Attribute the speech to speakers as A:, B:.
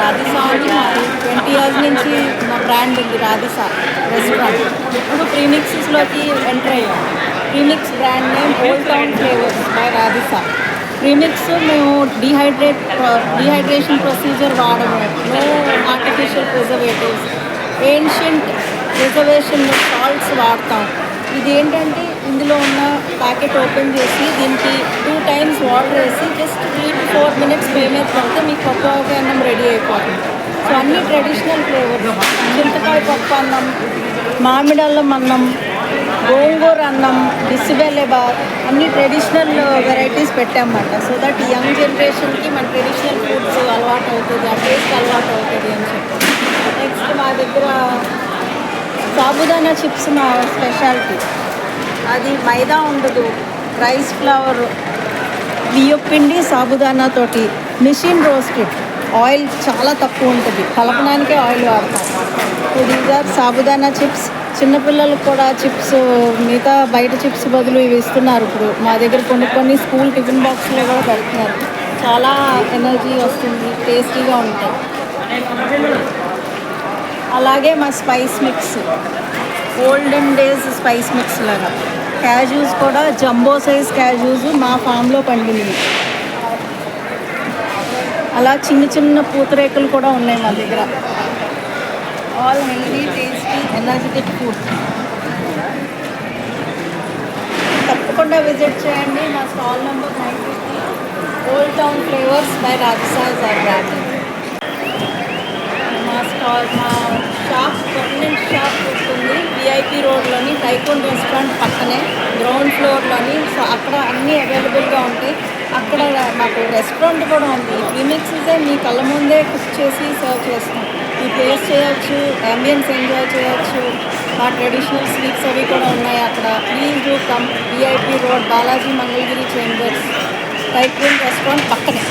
A: రాధిసా అని మాది twenty years నుంచి మా బ్రాండ్ ఉంది రాధిసా రెస్టారెంట్ ఇప్పుడు ప్రీమిక్సెస్లోకి ఎంటర్ అయ్యాం. Premix brand name old town flavours by Radhisa. Premix మేము డిహైడ్రేట్ డిహైడ్రేషన్ ప్రొసీజర్ వాడము. No artificial preservatives ancient preservation salts వాడతాం. ఇది ఏంటంటే ఇందులో ఉన్న ప్యాకెట్ ఓపెన్ చేసి దీనికి టూ టైమ్స్ వాటర్ వేసి just three to four minutes వేమే పడితే మీకు పప్పు ఆవకాయ అన్నం రెడీ అయిపోతుంది. సో అన్ని ట్రెడిషనల్ ఫ్లేవర్స్ చింతకాయ పప్పు అన్నం మామిడి అల్లం అన్నం గోంగూర అన్నం బిసిబెల్లెబాత్ అన్ని ట్రెడిషనల్ వెరైటీస్ పెట్టామన్నమాట. సో దట్ యంగ్ జనరేషన్కి మన ట్రెడిషనల్ ఫుడ్స్ అలవాటు అవుతుంది ఆ టేస్ట్ అలవాటు అవుతుంది అని చెప్పి. నెక్స్ట్ మా దగ్గర సాబుదానా చిప్స్ మా స్పెషాలిటీ అది మైదా ఉండదు రైస్ ఫ్లవర్ బియ్యపిండి సాబుదానా తోటి మిషన్ రోస్టెడ్. ఆయిల్ చాలా తక్కువ ఉంటుంది. కలపడానికే ఆయిల్ వాడతాం. ఇదిగా సాబుదానా చిప్స్. చిన్నపిల్లలకు కూడా చిప్స్ మిగతా బయట చిప్స్ బదులు ఇవి ఇస్తున్నారు ఇప్పుడు. మా దగ్గర కొన్ని కొన్ని స్కూల్ టిఫిన్ బాక్స్లో కూడా పెడుతున్నారు. చాలా ఎనర్జీ వస్తుంది టేస్టీగా ఉంటాయి. అలాగే మా spice mix. Olden days spice mix లాగా. క్యాజూస్ కూడా జంబో సైజ్ క్యాజూస్ మా ఫామ్లో పండినవి. అలా చిన్న చిన్న పూతరేకులు కూడా ఉన్నాయి మా దగ్గర. All healthy tasty energetic food. తప్పకుండా విజిట్ చేయండి. మా stall number nine fifty old town flavours by Rajasaj or మా స్టాల్ మా షాప్ పర్మనెంట్ షాప్ ఉంటుంది విఐపి రోడ్లోని టైకోన్ రెస్టారెంట్ పక్కనే గ్రౌండ్ ఫ్లోర్లోని సో అక్కడ అన్నీ అవైలబుల్గా ఉంటాయి. అక్కడ మాకు రెస్టారెంట్ కూడా ఉంది. ప్రీమిక్సెసే మీ కళ్ళ ముందే కుక్ చేసి సర్వ్ చేస్తాం. మీ టేస్ట్ చేయొచ్చు అంబియన్స్ ఎంజాయ్ చేయొచ్చు. మా ట్రెడిషనల్ స్వీట్స్ అవి కూడా ఉన్నాయి అక్కడ. Please do come VIP road Balaji Mangalagiri chambers Tycoon restaurant పక్కనే.